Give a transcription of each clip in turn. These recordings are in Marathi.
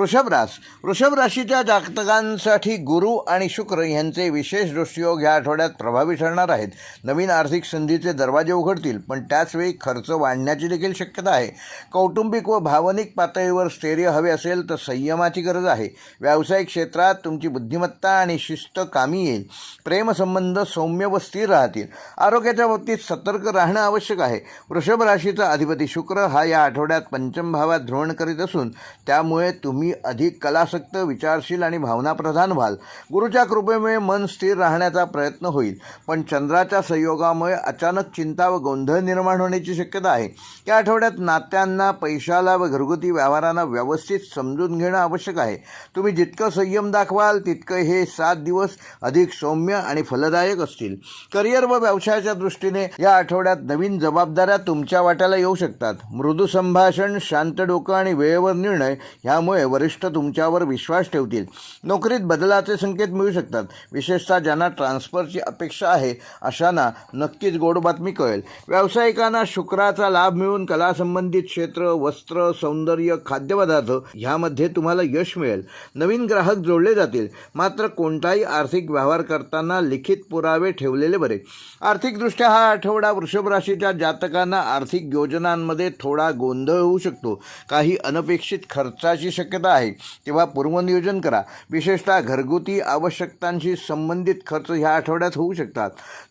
वृषभरास. वृषभ राशीच्या जातकांसाठी गुरु आणि शुक्र यांचे विशेष दृष्टियोग या आठवड्यात प्रभावी ठरणार आहेत. नवीन आर्थिक संधीचे दरवाजे उघडतील पण त्याचवेळी खर्च वाढण्याची देखील शक्यता आहे. कौटुंबिक व भावनिक पातळीवर स्थैर्य हवे असेल तर संयमाची गरज आहे. व्यावसायिक क्षेत्रात तुमची बुद्धिमत्ता आणि शिस्त कामी येईल. प्रेमसंबंध सौम्य व स्थिर राहतील. आरोग्याच्या बाबतीत सतर्क राहणं आवश्यक आहे. वृषभ राशीचा अधिपती शुक्र हा या आठवड्यात पंचम भावात धोरण करीत असून त्यामुळे तुम्ही अधिक कलासक्त विचारशील आणि भावनाप्रधान व्हाल. गुरुच्या कृपेमुळे मन स्थिर राहण्याचा प्रयत्न होईल. पण चंद्राच्या संयोगामुळे अचानक चिंता व गोंधळ निर्माण होण्याची शक्यता आहे. या आठवड्यात नात्यांना पैशाला व घरगुती व्यवहारांना व्यवस्थित समजून घेणं आवश्यक आहे. तुम्ही जितकं संयम दाखवाल तितकं हे सात दिवस अधिक सौम्य आणि फलदायक असतील. करिअर व व्यवसायाच्या दृष्टीने या आठवड्यात नवीन जबाबदाऱ्या तुमच्या वाट्याला येऊ शकतात. मृदू संभाषण शांत डोकं आणि वेळेवर निर्णय ह्यामुळे वरिष्ठ तुमच्यावर विश्वास ठेवतील. नोकरीत बदलाचे संकेत मिळू शकतात. विशेषतः ज्यांना ट्रान्सफरची अपेक्षा आहे अशांना नक्कीच गोड बातमी कळेल. व्यावसायिकांना शुक्राचा लाभ मिळून कलासंबंधित क्षेत्र वस्त्र सौंदर्य खाद्यपदार्थ ह्यामध्ये तुम्हाला यश मिळेल. नवीन ग्राहक जोडले जातील. मात्र कोणताही आर्थिक व्यवहार करताना लिखित पुरावे ठेवलेले बरे. आर्थिकदृष्ट्या हा आठवडा वृषभ राशीच्या जातकांना आर्थिक योजनांमध्ये थोडा गोंधळ होऊ शकतो. काही अनपेक्षित खर्चाची शक्यता आहे. तेव्हा पूर्वनियोजन करा. विशेषतः घरगुती आवश्यकतांशी संबंधित खर्च ह्या आठवड्यात होऊ शकतात.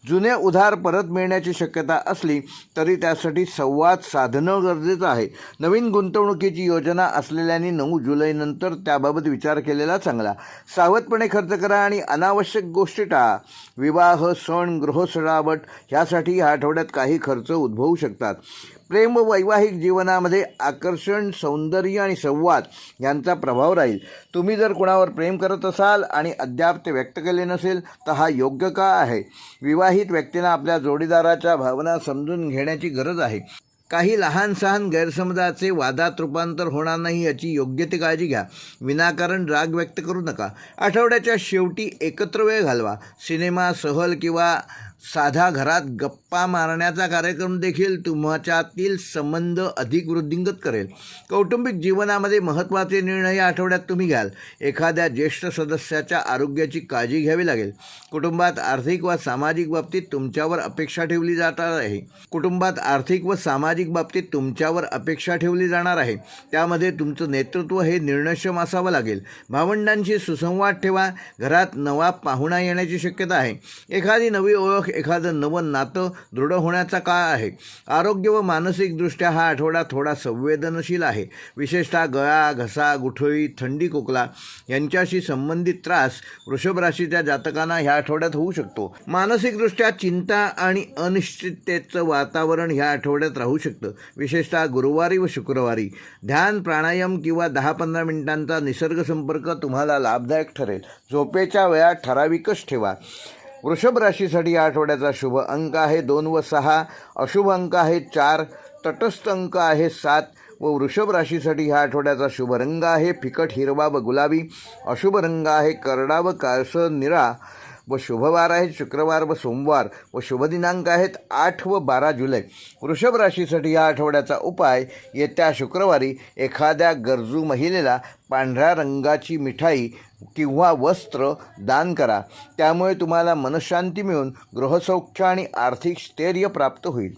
जुने उधार परत मिळण्याची शक्यता असली तरी त्यासाठी संवाद साधणं गरजेचं आहे. नवीन गुंतवणुकीची योजना असलेल्यांनी नऊ जुलैनंतर त्याबाबत विचार केलेला चांगला. सावधपणे खर्च करा आणि अनावश्यक गोष्टी टाळा. विवाह सण गृहसजावट ह्यासाठी ह्या आठवड्यात काही खर्च उद्भवू शकतात. प्रेम व वैवाहिक जीवनामध्ये आकर्षण सौंदर्य आणि संवाद यांचा प्रभाव राहील. तुम्ही जर कुणावर प्रेम करत असाल आणि अद्याप ते व्यक्त केले नसेल तर हा योग्य का आहे? विवाहित व्यक्तींना आपल्या जोडीदाराच्या भावना समजून घेण्याची गरज आहे. काही लहान सहान गैरसमजाचे वादात रूपांतर होणार नाही याची योग्य ती काळजी घ्या. विनाकारण राग व्यक्त करू नका. आठवड्याच्या शेवटी एकत्र वेळ घालवा. सिनेमा सहल किंवा साधा घरात गप्पा मारण्याचा कार्यक्रम देखील तुमच्यातील संबंध अधिक वृद्धिंगत करेल. कौटुंबिक जीवनामध्ये महत्त्वाचे निर्णय या आठवड्यात तुम्ही घ्याल. एखाद्या ज्येष्ठ सदस्याच्या आरोग्याची काळजी घ्यावी लागेल. कुटुंबात आर्थिक व सामाजिक बाबतीत तुमच्यावर अपेक्षा ठेवली जाणार आहे. कुटुंबात आर्थिक व सामाजिक बाबतीत तुमच्यावर अपेक्षा ठेवली जाणार आहे. त्यामध्ये तुमचं नेतृत्व हे निर्णयक्षम असावं लागेल. भावंडांशी सुसंवाद ठेवा. घरात नवा पाहुणा येण्याची शक्यता आहे. एखादी नवी ओळख एखादं नवं नातं दृढ होण्याचा काळ आहे. आरोग्य व मानसिकदृष्ट्या हा आठवडा थोडा संवेदनशील आहे. विशेषतः गळा घसा गुठळी थंडी खोकला यांच्याशी संबंधित त्रास वृषभ राशीच्या जातकांना ह्या आठवड्यात होऊ शकतो. मानसिकदृष्ट्या चिंता आणि अनिश्चिततेचं वातावरण ह्या आठवड्यात राहू शकतं. विशेषतः गुरुवारी व शुक्रवारी. ध्यान प्राणायाम किंवा दहा पंधरा मिनिटांचा निसर्ग संपर्क तुम्हाला लाभदायक ठरेल. झोपेच्या वेळा ठराविकच ठेवा. वृषभ राशीसाठी या आठवड्याचा शुभ अंक आहे. दोन व सहा अशुभ अंक आहे. चार तटस्थ अंक आहे. सात व वृषभ राशीसाठी ह्या आठवड्याचा शुभ रंग आहे. फिकट हिरवा व गुलाबी अशुभ रंग आहे. करडा व काळसर निळा व शुभवार आहेत शुक्रवार व सोमवार व शुभदिनांक आहेत आठ व बारा जुलै. वृषभ राशीसाठी या आठवड्याचा उपाय येत्या शुक्रवारी एखाद्या गरजू महिलेला पांढऱ्या रंगाची मिठाई किंवा वस्त्र दान करा. त्यामुळे तुम्हाला मनशांती मिळून गृहसौख्य आणि आर्थिक स्थैर्य प्राप्त होईल.